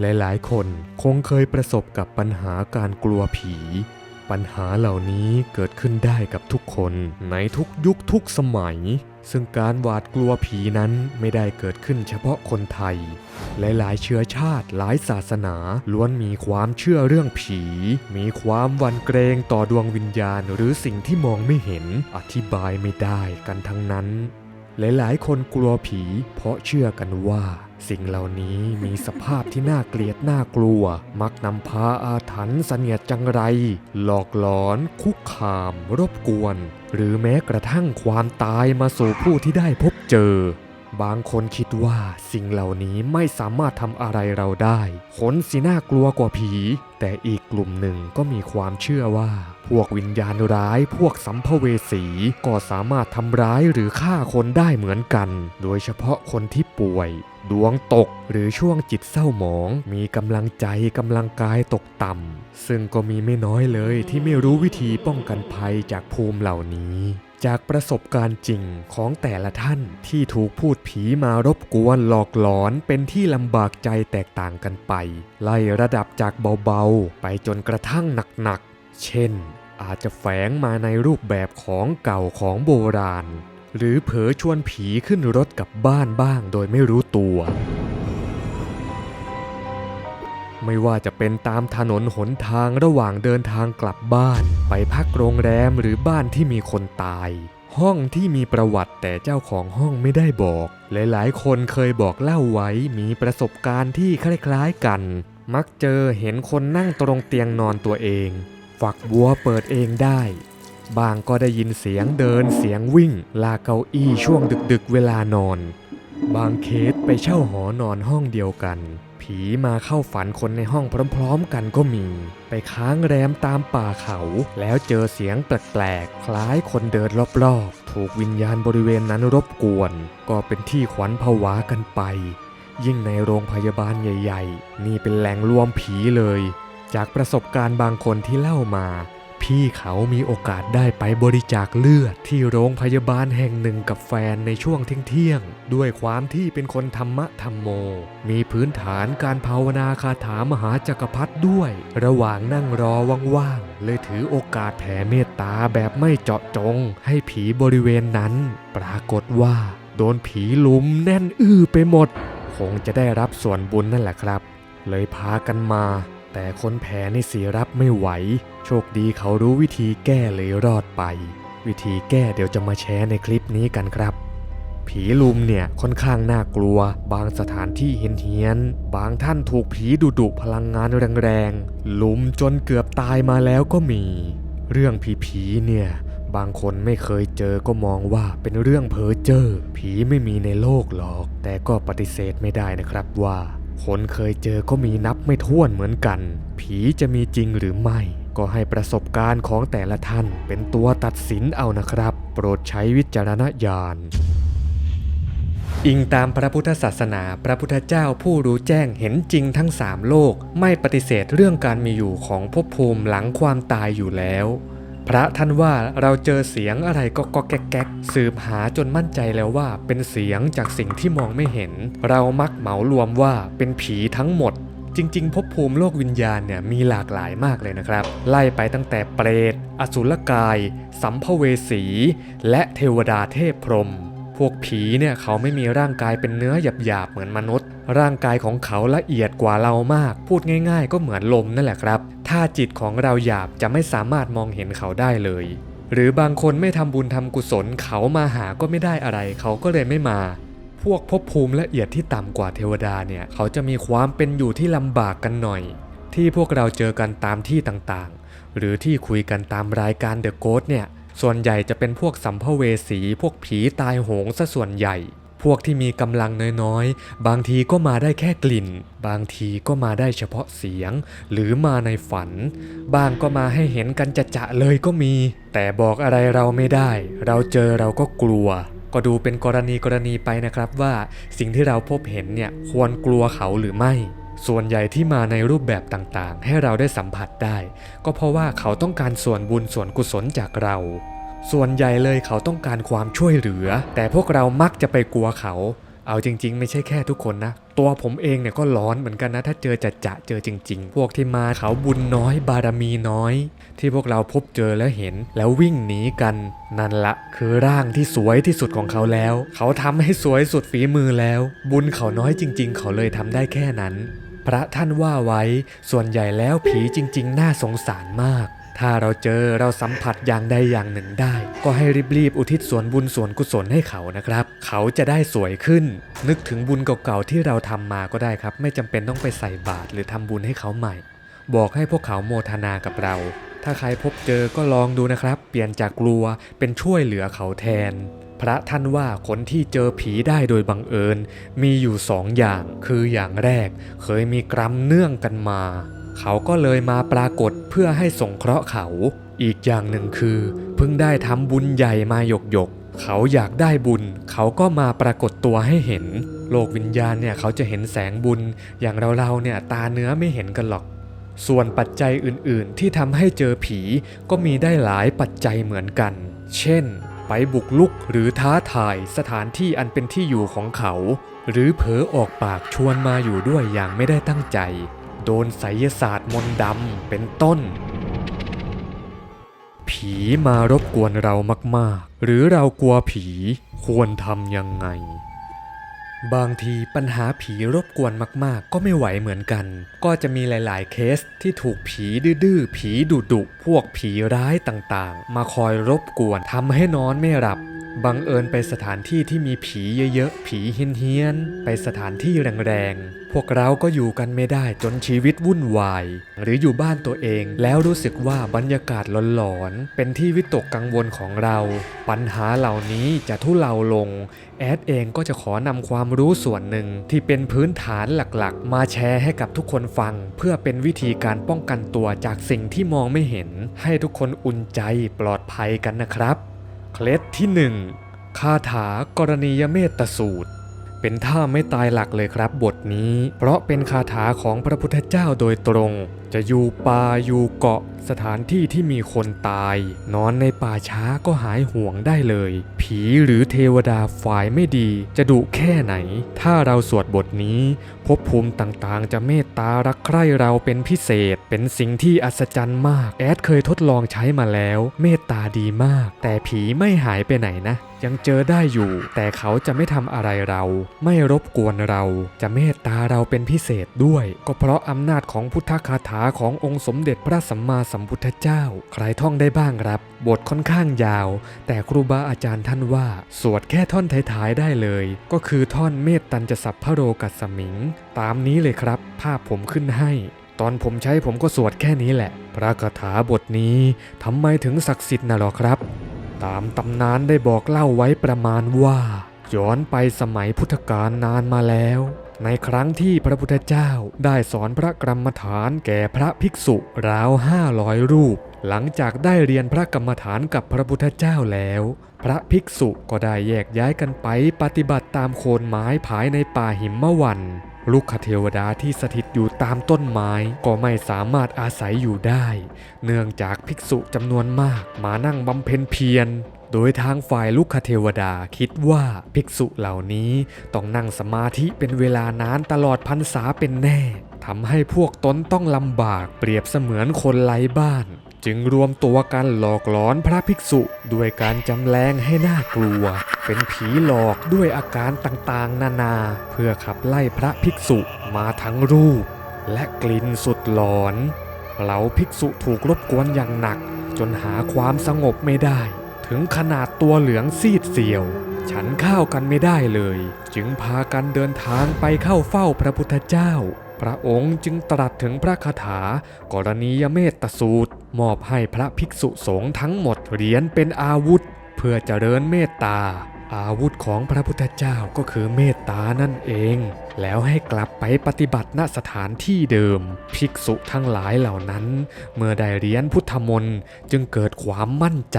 หลายๆ คนคงเคยประสบกับปัญหาการกลัวผี ปัญหาเหล่านี้เกิดขึ้นได้กับทุกคนในทุกยุคทุกสมัย ซึ่งการหวาดกลัวผีนั้นไม่ได้เกิดขึ้นเฉพาะคนไทย หลายๆ เชื้อชาติหลายศาสนาล้วนมีความเชื่อเรื่องผี มีความหวันเกรงต่อดวงวิญญาณ หรือสิ่งที่มองไม่เห็นอธิบายไม่ได้กันทั้งนั้น หลายๆ คนกลัวผี เพราะเชื่อกันว่า สิ่งเหล่านี้มีสภาพที่น่าเกลียดน่ากลัว มักนำพาอาถรรพ์เสนียดจังไร หลอกหลอน คุกคาม รบกวน หรือแม้กระทั่งความตายมาสู่ผู้ที่ได้พบเจอ บางคนคิดว่าสิ่งเหล่านี้ไม่สามารถทำอะไรเราได้ขนสิน่ากลัวกว่าผี แต่อีกกลุ่มหนึ่งก็มีความเชื่อว่า พวกวิญญาณร้ายพวกสัมภเวสีก็สามารถทำร้ายหรือฆ่าคนได้เหมือนกัน โดยเฉพาะคนที่ป่วย ดวงตกหรือช่วงจิตเศร้าหมอง มีกำลังใจกำลังกายตกต่ำซึ่งก็มีไม่น้อยเลยที่ไม่รู้วิธีป้องกันภัยจากภูมิเหล่านี้ จากประสบการณ์จริงของแต่ละท่านที่ถูกพูดผีมารบกวนหลอกหลอนเป็นที่ลำบากใจแตกต่างกันไป ไล่ระดับจากเบาๆ ไปจนกระทั่งหนักๆ เช่น อาจจะแฝงมาในรูปแบบของเก่าของโบราณ หรือเผลอชวนผีขึ้นรถกลับบ้านบ้างโดยไม่รู้ตัว ไม่ว่าจะเป็นตามถนนหนทางระหว่างเดินทางกลับบ้าน ไปพักโรงแรมหรือบ้านที่มีคนตาย ห้องที่มีประวัติแต่เจ้าของห้องไม่ได้บอก หลายๆ คนเคยบอกเล่าไว้มีประสบการณ์ที่คล้ายๆกัน มักเจอเห็นคนนั่งตรงเตียงนอนตัวเอง ฝักบัวเปิดเองได้บางก็ได้ยินเสียงเดินเสียงวิ่ง ลากเก้าอี้ช่วงดึกๆเวลานอน บางเคสไปเช่าหอนอนห้องเดียวกัน ผีมาเข้าฝันคนในห้องพร้อมๆกันก็มี ไปค้างแรมตามป่าเขา แล้วเจอเสียงแปลกๆ คล้ายคนเดินรอบๆ ถูกวิญญาณบริเวณนั้นรบกวน ก็เป็นที่ขวัญผวากันไป ยิ่งในโรงพยาบาลใหญ่ ๆ นี่เป็นแหล่งรวมผีเลย จากประสบการณ์บางคนที่เล่ามา พี่เขามีโอกาสได้ไปบริจาคเลือดที่โรงพยาบาลแห่งหนึ่งกับแฟนในช่วงเที่ยงๆ ด้วยความที่เป็นคนธรรมะธรรมโม มีพื้นฐานการภาวนาคาถามหาจักรพรรดิด้วย ระหว่างนั่งรอว่างๆ เลยถือโอกาสแผ่เมตตาแบบไม่เจาะจง ให้ผีบริเวณนั้น ปรากฏว่า โดนผีลุมแน่นอื้อไปหมด คงจะได้รับส่วนบุญนั่นแหละครับ เลยพากันมา แต่คนแพ้นี่สียรับไม่ไหว โชคดีเขารู้วิธีแก้เลยรอดไป วิธีแก้เดี๋ยวจะมาแชร์ในคลิปนี้กันครับ ผีลุมเนี่ยค่อนข้างน่ากลัว บางสถานที่เฮี้ยนๆบางท่านถูกผีดุดุพลังงานแรงๆลุมจนเกือบตายมาแล้วก็มี เรื่องผีๆเนี่ยบางคนไม่เคยเจอก็มองว่าเป็นเรื่องเพ้อเจ้อผีไม่มีในโลกหรอก แต่ก็ปฏิเสธไม่ได้นะครับว่า คนเคยเจอก็มีนับไม่ถ้วนเหมือนกัน ผีจะมีจริงหรือไม่ ก็ให้ประสบการณ์ของแต่ละท่านเป็นตัวตัดสินเอานะครับ โปรดใช้วิจารณญาณอิงตามพระพุทธศาสนาพระพุทธเจ้าผู้รู้แจ้งเห็นจริงทั้งสามโลก ไม่ปฏิเสธเรื่องการมีอยู่ของภพภูมิหลังความตายอยู่แล้ว ระท่านว่าเราเจอเสียงอะไรก็ก็แก๊กแก๊กสืบหาจนมั่นใจแล้วว่าเป็นเสียงจากสิ่งที่มองไม่เห็น เรามักเหมารวมว่าเป็นผีทั้งหมด จริง ๆ ภพภูมิโลกวิญญาณเนี่ยมีหลากหลายมากเลยนะครับ ไล่ไปตั้งแต่เปรต อสุรกาย สัมภเวสี และเทวดาเทพพรหม พวกผีเนี่ยเขาไม่มีร่างกายเป็นเนื้อหยาบๆเหมือนมนุษย์ ร่างกายของเขาละเอียดกว่าเรามาก พูดง่ายๆ ก็เหมือนลมนั่นแหละครับ ถ้าจิตของเราหยาบจะไม่สามารถมองเห็นเขาได้เลย หรือบางคนไม่ทำบุญทำกุศลเขามาหาก็ไม่ได้อะไร เขาก็เลยไม่มาพวกภพภูมิละเอียดที่ต่ำกว่าเทวดาเนี่ย เขาจะมีความเป็นอยู่ที่ลำบากกันหน่อย ที่พวกเราเจอกันตามที่ต่างๆ หรือที่คุยกันตามรายการเดอะโก t เนี่ย ส่วนใหญ่จะเป็นพวกสัมภเวสีพวกผีตายโหงซะส่วนใหญ่ พวกที่มีกำลังน้อยๆ บางทีก็มาได้แค่กลิ่น บางทีก็มาได้เฉพาะเสียง หรือมาในฝัน บางก็มาให้เห็นกันจะจะๆเลยก็มี แต่บอกอะไรเราไม่ได้ เราเจอเราก็กลัว ก็ดูเป็นกรณีกรณีไปนะครับว่า สิ่งที่เราพบเห็นเนี่ยควรกลัวเขาหรือไม่ ส่วนใหญ่ที่มาในรูปแบบต่างๆ ให้เราได้สัมผัสได้ ก็เพราะว่าเขาต้องการส่วนบุญส่วนกุศลจากเรา ส่วนใหญ่เลยเขาต้องการความช่วยเหลือ แต่พวกเรามักจะไปกลัวเขา เอาจริง ๆ ไม่ใช่แค่ทุกคนนะ ตัวผมเองเนี่ยก็ร้อนเหมือนกันนะ ถ้าเจอจะจะเจอจริง ๆ พวกที่มาเขาบุญน้อยบารมีน้อย ที่พวกเราพบเจอแล้วเห็นแล้ววิ่งหนีกัน นั่นละคือร่างที่สวยที่สุดของเขาแล้ว เขาทำให้สวยสุดฝีมือแล้ว บุญเขาน้อยจริง ๆ เขาเลยทำได้แค่นั้น พระท่านว่าไว้ ส่วนใหญ่แล้วผีจริง ๆ น่าสงสารมาก ถ้าเราเจอเราสัมผัสอย่างใดอย่างหนึ่งได้ ก็ให้รีบๆอุทิศส่วนบุญส่วนกุศลให้เขานะครับ เขาจะได้สวยขึ้น นึกถึงบุญเก่าๆที่เราทำมาก็ได้ครับ ไม่จำเป็นต้องไปใส่บาตรหรือทำบุญให้เขาใหม่ บอกให้พวกเขาโมทนากับเรา ถ้าใครพบเจอก็ลองดูนะครับ เปลี่ยนจากกลัวเป็นช่วยเหลือเขาแทน พระท่านว่าคนที่เจอผีได้โดยบังเอิญ มีอยู่สองอย่างคืออย่างแรก เคยมีกรรมเนื่องกันมา เขาก็เลยมาปรากฏเพื่อให้สงเคราะห์เขา อีกอย่างหนึ่งคือ เพิ่งได้ทำบุญใหญ่มาหยกหยกเขาอยากได้บุญ เขาก็มาปรากฏตัวให้เห็น โลกวิญญาณเนี่ยเขาจะเห็นแสงบุญ อย่างเราๆเนี่ยตาเนื้อไม่เห็นกันหรอก ส่วนปัจจัยอื่นๆ ที่ทำให้เจอผีก็มีได้หลายปัจจัยเหมือนกัน เช่น ไปบุกลุกหรือท้าทายสถานที่อันเป็นที่อยู่ของเขา หรือเผลอออกปากชวนมาอยู่ด้วยอย่างไม่ได้ตั้งใจ โดนไสยศาสตร์มนต์ดำเป็นต้น ผีมารบกวนเรามากๆ หรือเรากลัวผีควรทำยังไง บางทีปัญหาผีรบกวนมากๆ ก็ไม่ไหวเหมือนกัน ก็จะมีหลาย ๆ เคสที่ถูกผีดื้อๆผีดุดุพวกผีร้ายต่างๆ มาคอยรบกวนทำให้นอนไม่หลับ บังเอิญไปสถานที่ที่มีผีเยอะๆ ผีเฮี้ยนๆ ไปสถานที่แรงๆ พวกเราก็อยู่กันไม่ได้จนชีวิตวุ่นวาย หรืออยู่บ้านตัวเองแล้วรู้สึกว่าบรรยากาศหลอนๆ เป็นที่วิตกกังวลของเรา ปัญหาเหล่านี้จะทุเลาลง แอดเองก็จะขอนำความรู้ส่วนหนึ่งที่เป็นพื้นฐานหลักๆ มาแชร์ให้กับทุกคนฟัง เพื่อเป็นวิธีการป้องกันตัวจากสิ่งที่มองไม่เห็น ให้ทุกคนอุ่นใจปลอดภัยกันนะครับ ล็ดที่ 1 คาถากรณียเมตสูตร เป็นท่าไม่ตายหลักเลยครับบทนี้ เพราะเป็นคาถาของพระพุทธเจ้าโดยตรง จะอยู่ป่าอยู่เกาะสถานที่ที่มีคนตาย นอนในป่าช้าก็หายห่วงได้เลย ผีหรือเทวดาฝ่ายไม่ดี จะดุแค่ไหน ถ้าเราสวดบทนี้ภพภูมิต่างๆ จะเมตตารักใคร่เราเป็นพิเศษ เป็นสิ่งที่อัศจรรย์มาก แอดเคยทดลองใช้มาแล้ว เมตตาดีมาก แต่ผีไม่หายไปไหนนะยังเจอได้อยู่ แต่เขาจะไม่ทำอะไรเรา ไม่รบกวนเรา จะเมตตาเราเป็นพิเศษด้วย ก็เพราะอำนาจของพุทธคาถาขององค์สมเด็จพระสัมมาสัมพุทธเจ้า ใครท่องได้บ้างครับ บทค่อนข้างยาว แต่ครูบาอาจารย์ท่านว่า สวดแค่ท่อนท้ายๆได้เลย ก็คือท่อนเมตตันจะสัพพะโรกัสสมิง ตามนี้เลยครับ ภาพผมขึ้นให้ ตอนผมใช้ผมก็สวดแค่นี้แหละ พระคาถาบทนี้ทำไมถึงศักดิ์สิทธิ์นะหรอครับ ตามตำนานได้บอกเล่าไว้ประมาณว่า ย้อนไปสมัยพุทธกาลนานมาแล้ว ในครั้งที่พระพุทธเจ้าได้สอนพระกรรมฐานแก่พระภิกษุราวห้าร้อยรูป หลังจากได้เรียนพระกรรมฐานกับพระพุทธเจ้าแล้ว พระภิกษุก็ได้แยกย้ายกันไปปฏิบัติตามโคนไม้ภายในป่าหิมวันลูกคเทวดาที่สถิตอยู่ตามต้นไม้ก็ไม่สามารถอาศัยอยู่ได้ เนื่องจากภิกษุจำนวนมากมานั่งบำเพ็ญเพียร โดยทางฝ่ายลูกคเทวดาคิดว่าภิกษุเหล่านี้ต้องนั่งสมาธิเป็นเวลานานตลอดพรรษาเป็นแน่ทำให้พวกตนต้องลำบากเปรียบเสมือนคนไร้บ้าน จึงรวมตัวกันหลอกหลอนพระภิกษุด้วยการจำแรงให้น่ากลัว เป็นผีหลอกด้วยอาการต่างๆ นานา เพื่อขับไล่พระภิกษุมาทั้งรูป และกลิ่นสุดหลอนเหล่าภิกษุถูกรบกวนอย่างหนัก จนหาความสงบไม่ได้ ถึงขนาดตัวเหลืองซีดเซียว ฉันข้าวกันไม่ได้เลย จึงพากันเดินทางไปเข้าเฝ้าพระพุทธเจ้า พระองค์จึงตรัสถึงพระคาถา กรณียเมตตสูตร มอบให้พระภิกษุสงฆ์ทั้งหมดเหรียญเป็นอาวุธ เพื่อเจริญเมตตา อาวุธของพระพุทธเจ้าก็คือเมตตานั่นเอง แล้วให้กลับไปปฏิบัติณสถานที่เดิม ภิกษุทั้งหลายเหล่านั้น เมื่อได้เรียนพุทธมนต์จึงเกิดความมั่นใจ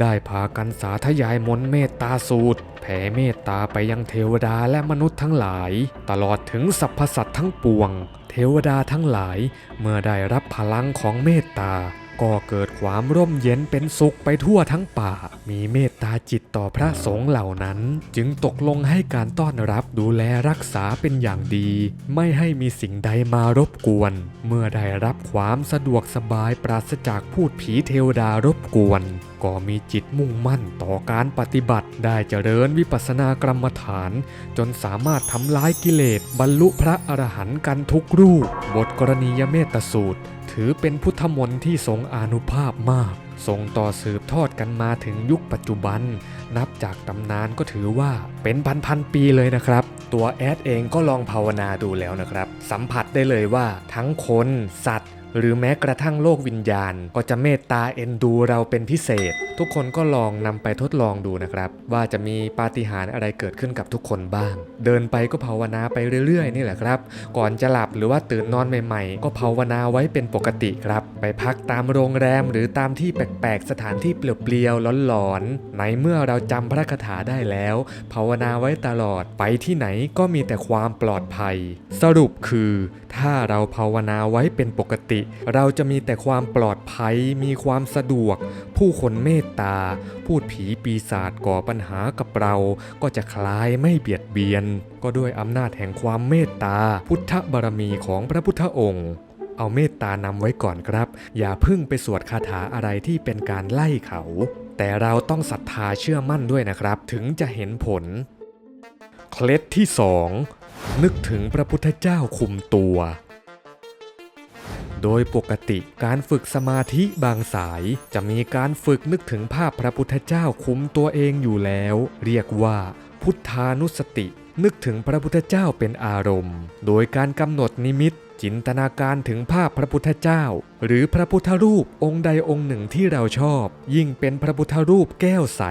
ได้พากันสาธยายมนต์เมตตาสูตร แผ่เมตตาไปยังเทวดาและมนุษย์ทั้งหลาย ตลอดถึงสรรพสัตว์ทั้งปวง เทวดาทั้งหลาย เมื่อได้รับพลังของเมตตา ก็เกิดความร่มเย็นเป็นสุขไปทั่วทั้งป่า มีเมตตาจิตต่อพระสงฆ์เหล่านั้น จึงตกลงให้การต้อนรับดูแลรักษาเป็นอย่างดี ไม่ให้มีสิ่งใดมารบกวน เมื่อได้รับความสะดวกสบายปราศจากพูดผีเทวดารบกวน ก็มีจิตมุ่งมั่นต่อการปฏิบัติ ได้เจริญวิปัสสนากรรมฐาน จนสามารถทำลายกิเลสบรรลุพระอรหันต์กันทุกรูป บทกรณียเมตสูตร ถือเป็นพุทธมนต์ที่ทรงอนุภาพมากทรงต่อสืบทอดกันมาถึงยุคปัจจุบัน นับจากตำนานก็ถือว่าเป็นพันๆปีเลยนะครับ ตัวแอดเองก็ลองภาวนาดูแล้วนะครับ สัมผัสได้เลยว่าทั้งคน สัตว์ หรือแม้กระทั่งโลกวิญญาณ ก็จะเมตตาเอ็นดูเราเป็นพิเศษ ทุกคนก็ลองนำไปทดลองดูนะครับ ว่าจะมีปาฏิหาริย์อะไรเกิดขึ้นกับทุกคนบ้าง เดินไปก็ภาวนาไปเรื่อยๆ นี่แหละครับ ก่อนจะหลับหรือว่าตื่นนอนใหม่ๆ ก็ภาวนาไว้เป็นปกติครับ ไปพักตามโรงแรมหรือตามที่แปลกๆ สถานที่เปลี่ยวๆหลอนๆในเมื่อเราจำพระคาถาได้แล้ว ภาวนาไว้ตลอดไปที่ไหนก็มีแต่ความปลอดภัย สรุปคือ ถ้าเราภาวนาไว้เป็นปกติเราจะมีแต่ความปลอดภัย มีความสะดวก ผู้คนเมตตา พูดผีปีศาจก่อปัญหากับเรา ก็จะคลายไม่เบียดเบียน ก็ด้วยอำนาจแห่งความเมตตา พุทธบารมีของพระพุทธองค์เอาเมตตานำไว้ก่อนครับ อย่าพึ่งไปสวดคาถาอะไรที่เป็นการไล่เขา แต่เราต้องศรัทธาเชื่อมั่นด้วยนะครับ ถึงจะเห็นผล เคล็ดที่สองนึกถึงพระพุทธเจ้าคุมตัว โดยปกติการฝึกสมาธิบางสาย จะมีการฝึกนึกถึงภาพพระพุทธเจ้าคุ้มตัวเองอยู่แล้ว เรียกว่าพุทธานุสติ นึกถึงพระพุทธเจ้าเป็นอารมณ์ โดยการกำหนดนิมิตจินตนาการถึงภาพพระพุทธเจ้า หรือพระพุทธรูปองค์ใดองค์หนึ่งที่เราชอบ ยิ่งเป็นพระพุทธรูปแก้วใส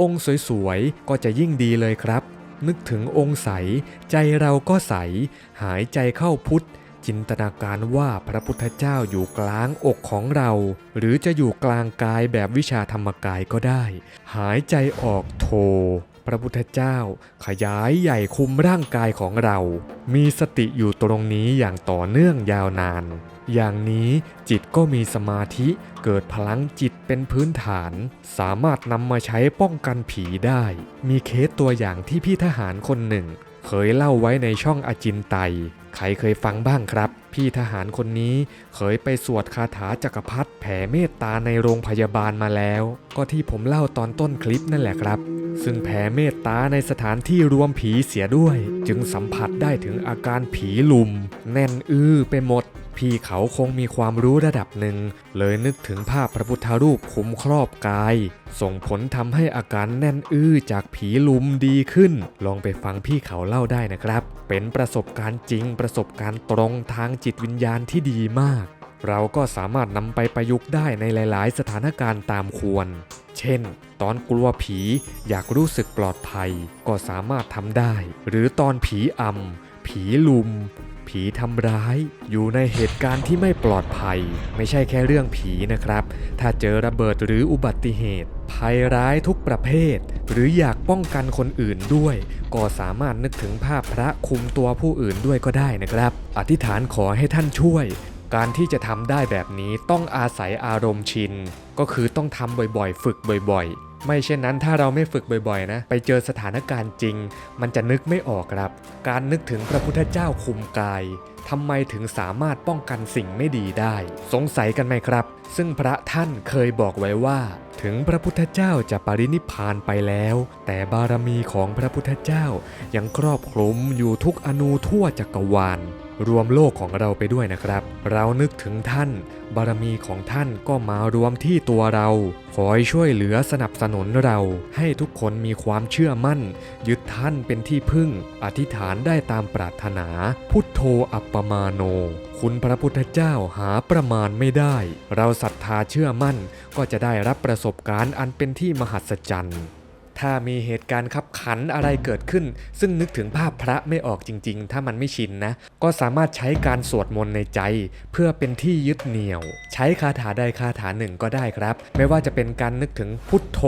องค์สวยๆ ก็จะยิ่งดีเลยครับ นึกถึงองค์ใส ใจเราก็ใส หายใจเข้าพุทธ จินตนาการว่าพระพุทธเจ้าอยู่กลางอกของเรา หรือจะอยู่กลางกายแบบวิชาธรรมกายก็ได้ หายใจออกโท พระพุทธเจ้าขยายใหญ่คุมร่างกายของเรา มีสติอยู่ตรงนี้อย่างต่อเนื่องยาวนาน อย่างนี้จิตก็มีสมาธิเกิดพลังจิตเป็นพื้นฐาน สามารถนำมาใช้ป้องกันผีได้ มีเคสตัวอย่างที่พี่ทหารคนหนึ่ง เคยเล่าไว้ในช่องอจินไต ใครเคยฟังบ้างครับ พี่ทหารคนนี้เคยไปสวดคาถาจักรพรรดิแผ่เมตตาในโรงพยาบาลมาแล้ว ก็ที่ผมเล่าตอนต้นคลิปนั่นแหละครับ ซึ่งแผ่เมตตาในสถานที่รวมผีเสียด้วย จึงสัมผัสได้ถึงอาการผีลุม แน่นอื้อไปหมด พี่เขาคงมีความรู้ระดับหนึ่ง เลยนึกถึงภาพพระพุทธรูปคุ้มครอบกาย ส่งผลทำให้อาการแน่นอื้อจากผีลุมดีขึ้น ลองไปฟังพี่เขาเล่าได้นะครับ เป็นประสบการณ์จริง ประสบการณ์ตรงทางจิตวิญญาณที่ดีมาก เราก็สามารถนำไปประยุกต์ได้ในหลาย ๆ สถานการณ์ตามควร เช่น ตอนกลัวผีอยากรู้สึกปลอดภัย ก็สามารถทำได้ หรือตอนผีอำผีลุม ผีทำร้าย อยู่ในเหตุการณ์ที่ไม่ปลอดภัย ไม่ใช่แค่เรื่องผีนะครับ ถ้าเจอระเบิดหรืออุบัติเหตุ ภัยร้ายทุกประเภท หรืออยากป้องกันคนอื่นด้วย ก็สามารถนึกถึงภาพพระคุมตัวผู้อื่นด้วยก็ได้นะครับ อธิษฐานขอให้ท่านช่วย การที่จะทำได้แบบนี้ต้องอาศัยอารมณ์ชิน ก็คือต้องทำบ่อยๆ ฝึกบ่อยๆ ไม่เช่นนั้นถ้าเราไม่ฝึกบ่อยๆ นะ ไปเจอสถานการณ์จริง มันจะนึกไม่ออกครับ การนึกถึงพระพุทธเจ้าคุมกายทำไมถึงสามารถป้องกันสิ่งไม่ดีได้ สงสัยกันไหมครับ ซึ่งพระท่านเคยบอกไว้ว่า ถึงพระพุทธเจ้าจะปรินิพานไปแล้ว แต่บารมีของพระพุทธเจ้ายังครอบคลุมอยู่ทุกอนูทั่วจักรวาลรวมโลกของเราไปด้วยนะครับ เรานึกถึงท่าน บารมีของท่านก็มารวมที่ตัวเรา คอยช่วยเหลือสนับสนุนเรา ให้ทุกคนมีความเชื่อมั่น ยึดท่านเป็นที่พึ่ง อธิษฐานได้ตามปรารถนา พุทโธอัปปมาโน คุณพระพุทธเจ้าหาประมาณไม่ได้ เราศรัทธาเชื่อมั่นก็จะได้รับประสบการณ์อันเป็นที่มหัศจรรย์ ถ้ามีเหตุการณ์ขับขันอะไรเกิดขึ้น ซึ่งนึกถึงภาพพระไม่ออกจริง ๆ ถ้ามันไม่ชินนะ ก็สามารถใช้การสวดมนต์ในใจ เพื่อเป็นที่ยึดเหนี่ยว ใช้คาถาใดคาถาหนึ่งก็ได้ครับ ไม่ว่าจะเป็นการนึกถึงพุทโธ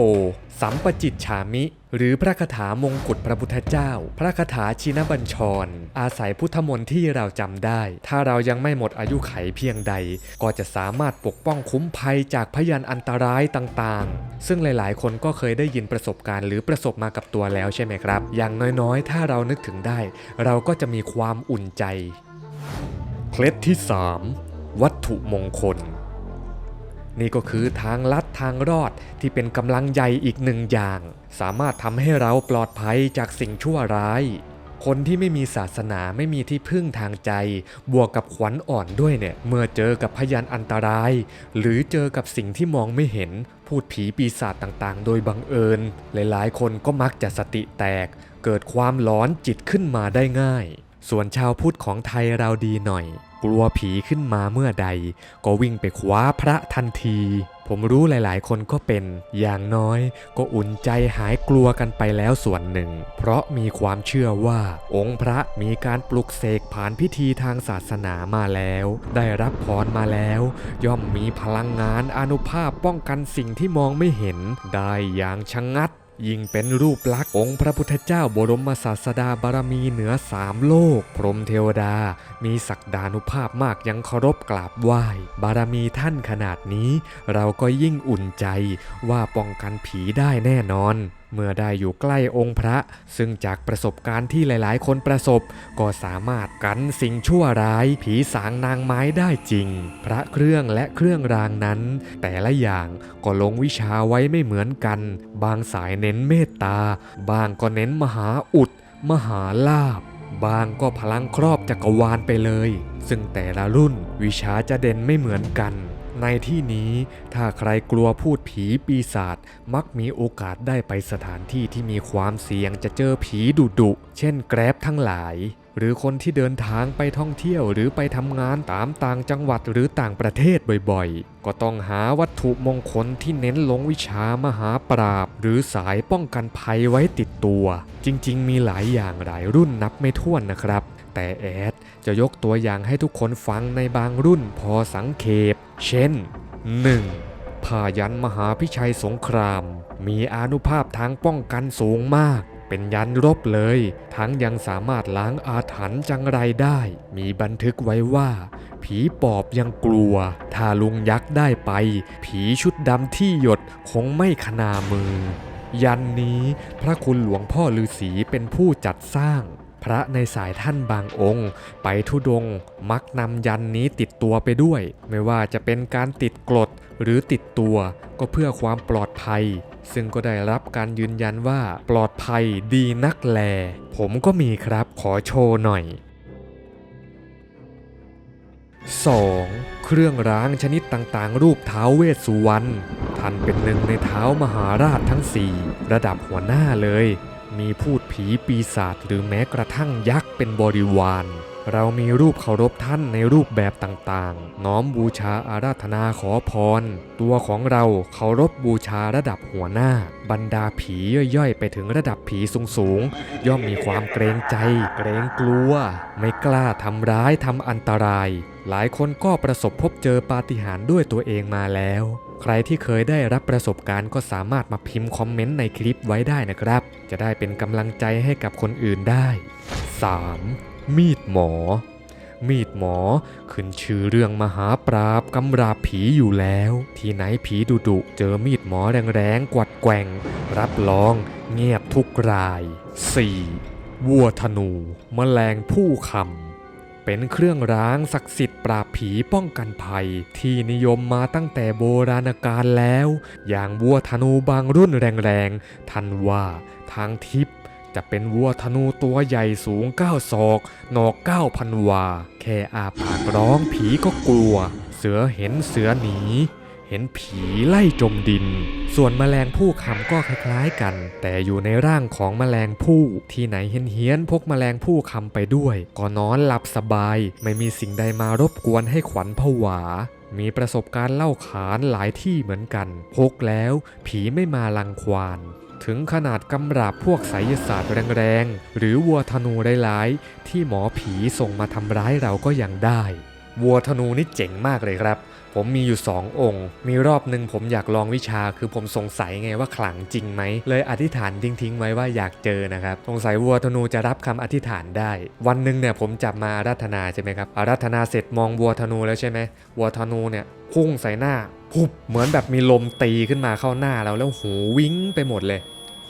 สัมปจิตฉามิ หรือพระคาถามงกุฎพระพุทธเจ้า พระคาถาชินบัญชร อาศัยพุทธมนต์ที่เราจำได้ ถ้าเรายังไม่หมดอายุไขเพียงใด ก็จะสามารถปกป้องคุ้มภัยจากพยานอันตรายต่างๆ ซึ่งหลายๆ คนก็เคยได้ยินประสบการณ์หรือประสบมากับตัวแล้วใช่ไหมครับ อย่างน้อยๆ ถ้าเรานึกถึงได้ เราก็จะมีความอุ่นใจ เคล็ดที่ 3 วัตถุมงคล นี่ก็คือทางลัดทางรอดที่เป็นกำลังใหญ่อีกหนึ่งอย่าง สามารถทำให้เราปลอดภัยจากสิ่งชั่วร้าย คนที่ไม่มีศาสนาไม่มีที่พึ่งทางใจ บวกกับขวัญอ่อนด้วยเนี่ย เมื่อเจอกับพยานอันตราย หรือเจอกับสิ่งที่มองไม่เห็น พูดผีปีศาจต่างๆ โดยบังเอิญ หลายๆ คนก็มักจะสติแตก เกิดความหลอนจิตขึ้นมาได้ง่าย ส่วนชาวพุทธของไทยเราดีหน่อย กลัวผีขึ้นมาเมื่อใด ก็วิ่งไปคว้าพระทันที ผมรู้หลายๆ คนก็เป็น อย่างน้อยก็อุ่นใจหายกลัวกันไปแล้วส่วนหนึ่ง เพราะมีความเชื่อว่า องค์พระมีการปลุกเสกผ่านพิธีทางศาสนามาแล้ว ได้รับพรมาแล้ว ย่อมมีพลังงานอนุภาพป้องกันสิ่งที่มองไม่เห็น ได้อย่างชะงัด ยิ่งเป็นรูปลักษณ์องค์พระพุทธเจ้าบรมศาสดาบารมีเหนือสามโลก พรหมเทวดา มีศักดานุภาพมากยังเคารพกราบไหว้ บารมีท่านขนาดนี้ เราก็ยิ่งอุ่นใจว่าป้องกันผีได้แน่นอน เมื่อได้อยู่ใกล้องค์พระ ซึ่งจากประสบการณ์ที่หลายๆ คนประสบ ก็สามารถกันสิ่งชั่วร้าย ผีสางนางไม้ได้จริง พระเครื่องและเครื่องรางนั้น แต่ละอย่างก็ลงวิชาไว้ไม่เหมือนกัน บางสายเน้นเมตตา บางก็เน้นมหาอุด มหาลาภบางก็พลังครอบจักรวาลไปเลย ซึ่งแต่ละรุ่นวิชาจะเด่นไม่เหมือนกัน ในที่นี้ถ้าใครกลัวพูดผีปีศาจมักมีโอกาสได้ไปสถานที่ที่มีความเสี่ยงจะเจอผีดุดุเช่นแกร็บทั้งหลาย หรือคนที่เดินทางไปท่องเที่ยวหรือไปทำงานตามต่างจังหวัดหรือต่างประเทศบ่อยๆ ก็ต้องหาวัตถุมงคลที่เน้นลงวิชามหาปราบ หรือสายป้องกันภัยไว้ติดตัว จริงๆ มีหลายอย่างหลายรุ่นนับไม่ถ้วนนะครับ แต่แอด จะยกตัวอย่างให้ทุกคนฟังในบางรุ่นพอสังเขป เช่น 1. ผ้ายันมหาพิชัยสงคราม มีอนุภาพทางป้องกันสูงมาก เป็นยันรบเลย ทั้งยังสามารถล้างอาถรรพ์จังไรได้ มีบันทึกไว้ว่า ผีปอบยังกลัว ถ้าลุงยักษ์ได้ไป ผีชุดดำที่หยดคงไม่ขนามือ ยันนี้พระคุณหลวงพ่อฤาษีเป็นผู้จัดสร้าง พระในสายท่านบางองค์ ไปทุดงมักนำยันนี้ติดตัวไปด้วย ไม่ว่าจะเป็นการติดกรดหรือติดตัวก็เพื่อความปลอดภัย ซึ่งก็ได้รับการยืนยันว่าปลอดภัยดีนักแล ผมก็มีครับขอโชว์หน่อย 2. เครื่องรางชนิดต่างๆ รูปเท้าวเวสสุวรรณท่านเป็นหนึ่งในเท้ามหาราชทั้ง 4 ระดับหัวหน้าเลย มีพูดผีปีศาจหรือแม้กระทั่งยักษ์เป็นบริวาร เรามีรูปเคารพท่านในรูปแบบต่างๆ น้อมบูชาอาราธนาขอพร ตัวของเราเคารพบูชาระดับหัวหน้า บรรดาผีย่อยๆ ไปถึงระดับผีสูงๆ ย่อมมีความเกรงใจ เกรงกลัว ไม่กล้าทำร้ายทำอันตราย หลายคนก็ประสบพบเจอปาฏิหาริย์ด้วยตัวเองมาแล้ว ใครที่เคยได้รับประสบการณ์ก็สามารถมาพิมพ์คอมเมนต์ในคลิปไว้ได้นะครับ จะได้เป็นกำลังใจให้กับคนอื่นได้ 3. มีดหมอ มีดหมอขึ้นชื่อเรื่องมหาปราบกำราบผีอยู่แล้ว ที่ไหนผีดุดุๆเจอมีดหมอแรงๆกวัดแกว่ง รับรองเงียบทุกราย 4. วัวธนูแมลงผู้คำเป็นเครื่องรางศักดิ์สิทธิ์ปราบผีป้องกันภัย ที่นิยมมาตั้งแต่โบราณกาลแล้ว อย่างวัวธนูบางรุ่นแรงๆ ท่านว่าทางทิพย์ จะเป็นวัวธนูตัวใหญ่สูง9ศอก หนอก9,000วา แค่อาปากร้องผีก็กลัว เสือเห็นเสือหนี เห็นผีไล่จมดิน ส่วนแมลงผู้คำก็คล้ายๆกัน แต่อยู่ในร่างของแมลงผู้ที่ไหนเห็นเฮี้ยนๆพกแมลงผู้คำไปด้วย ก็นอนหลับสบาย ไม่มีสิ่งใดมารบกวนให้ขวัญผวามีประสบการณ์เล่าขานหลายที่เหมือนกัน พกแล้ว ผีไม่มาลังควาน ถึงขนาดกำราบพวกไสยศาสตร์แรงๆ หรือวัวธนูร้ายๆที่หมอผีส่งมาทำร้ายเราก็ยังได้ วัวธนูนี่เจ๋งมากเลยครับ ผมมีอยู่2ององค์ มีรอบหนึ่งผมอยากลองวิชาคือผมสงสัยไงว่าขลังจริงไหม เลยอธิษฐานทิ้งๆไว้ว่าอยากเจอนะครับ สงสัยวัวธนูจะรับคำอธิษฐานได้ วันหนึ่งเนี่ยผมจับมาอารัธนาใช่ไหมครับอารัธนาเสร็จมองวัวธนูแล้วใช่ไหมวัวธนูเนี่ยพุ่งใส่หน้า หุบเหมือนแบบมีลมตีขึ้นมาเข้าหน้าเราแล้วหูวิ้งไปหมดเลย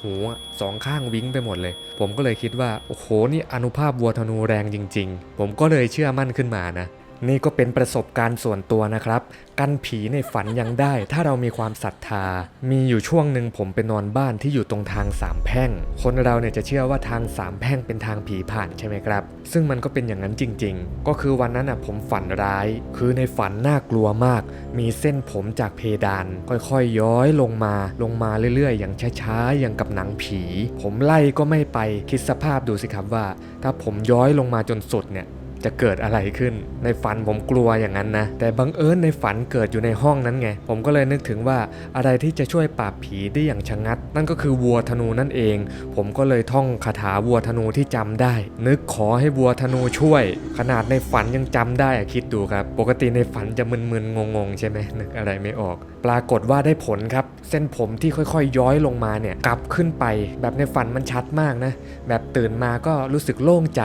หูสองข้างวิ้งไปหมดเลย ผมก็เลยคิดว่า โอ้โห นี่อนุภาพวัวธนูแรงจริง ๆ ผมก็เลยเชื่อมั่นขึ้นมานะ นี่ก็เป็นประสบการณ์ส่วนตัวนะครับ กันผีในฝันยังได้ ถ้าเรามีความศรัทธา มีอยู่ช่วงหนึ่งผมไปนอนบ้านที่อยู่ตรงทางสามแพร่ง คนเราเนี่ยจะเชื่อว่าทางสามแพร่งเป็นทางผีผ่านใช่ไหมครับ ซึ่งมันก็เป็นอย่างนั้นจริง ๆ ก็คือวันนั้นอะผมฝันร้าย คือในฝันน่ากลัวมาก มีเส้นผมจากเพดาน ค่อยๆย้อยลงมา ลงมาเรื่อยๆ อย่างช้าๆ อย่างกับหนังผี ผมไล่ก็ไม่ไป คิดสภาพดูสิครับว่า ถ้าผมย้อยลงมาจนสุดเนี่ย จะเกิดอะไรขึ้น ในฝันผมกลัวอย่างนั้นนะ แต่บังเอิญในฝันเกิดอยู่ในห้องนั้นไง ผมก็เลยนึกถึงว่าอะไรที่จะช่วยปราบผีได้อย่างชะงัด นั่นก็คือวัวธนูนั่นเอง ผมก็เลยท่องคาถาวัวธนูที่จำได้ นึกขอให้วัวธนูช่วย ขนาดในฝันยังจำได้อะคิดดูครับ ปกติในฝันจะมึนๆงงๆ ใช่ไหมนึกอะไรไม่ออก ปรากฏว่าได้ผลครับ เส้นผมที่ค่อยๆ ย้อยลงมาเนี่ยกลับขึ้นไป แบบในฝันมันชัดมากนะ แบบตื่นมาก็รู้สึกโล่งใจ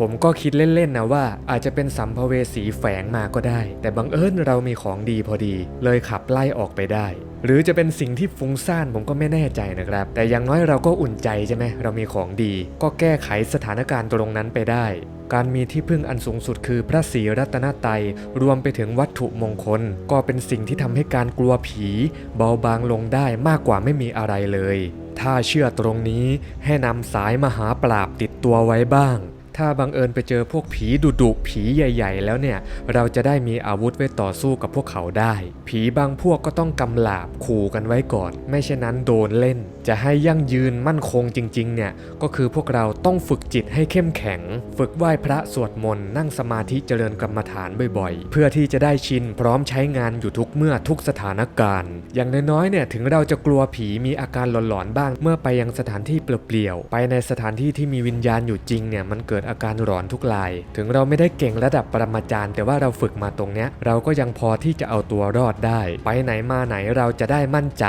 ผมก็คิดเล่นๆนะว่าอาจจะเป็นสัมภเวสีแฝงมาก็ได้ แต่บังเอิญเรามีของดีพอดี เลยขับไล่ออกไปได้ หรือจะเป็นสิ่งที่ฟุ้งซ่านผมก็ไม่แน่ใจนะครับ แต่อย่างน้อยเราก็อุ่นใจใช่ไหมเรามีของดี ก็แก้ไขสถานการณ์ตรงนั้นไปได้ การมีที่พึ่งอันสูงสุดคือพระศรีรัตนตรัยรวมไปถึงวัตถุมงคล ก็เป็นสิ่งที่ทำให้การกลัวผีเบาบางลงได้มากกว่าไม่มีอะไรเลย ถ้าเชื่อตรงนี้ให้นำสายมหาปราบติดตัวไว้บ้าง ถ้าบังเอิญไปเจอพวกผีดุดุๆผีใหญ่ ๆ แล้วเนี่ย เราจะได้มีอาวุธไว้ต่อสู้กับพวกเขาได้ ผีบางพวกก็ต้องกำลาบขู่กันไว้ก่อน ไม่เช่นนั้นโดนเล่น จะให้ยั่งยืนมั่นคงจริง ๆ เนี่ย ก็คือพวกเราต้องฝึกจิตให้เข้มแข็ง ฝึกไหว้พระสวดมนต์นั่งสมาธิเจริญกรรมฐานบ่อยๆ เพื่อที่จะได้ชินพร้อมใช้งานอยู่ทุกเมื่อทุกสถานการณ์ อย่างน้อยๆเนี่ยถึงเราจะกลัวผีมีอาการหลอนๆบ้าง เมื่อไปยังสถานที่เปลี่ยวๆไปในสถานที่ที่มีวิญญาณอยู่จริงเนี่ยมันเกิดอาการหลอนทุกราย ถึงเราไม่ได้เก่งระดับปรมาจารย์ แต่ว่าเราฝึกมาตรงเนี้ย เราก็ยังพอที่จะเอาตัวรอดได้ ไปไหนมาไหนเราจะได้มั่นใจ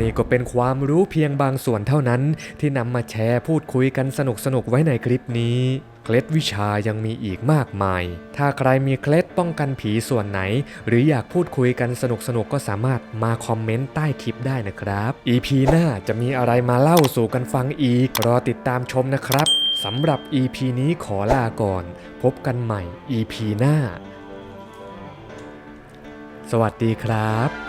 นี่ก็เป็นความรู้เพียงบางส่วนเท่านั้น ที่นำมาแชร์พูดคุยกันสนุกๆไว้ในคลิปนี้ เคล็ดวิชายังมีอีกมากมาย ถ้าใครมีเคล็ดป้องกันผีส่วนไหน หรืออยากพูดคุยกันสนุกๆก็สามารถมาคอมเมนต์ใต้คลิปได้นะครับ EP หน้าจะมีอะไรมาเล่าสู่กันฟังอีก รอติดตามชมนะครับ สำหรับ EP นี้ขอลาก่อน พบกันใหม่ EP หน้า สวัสดีครับ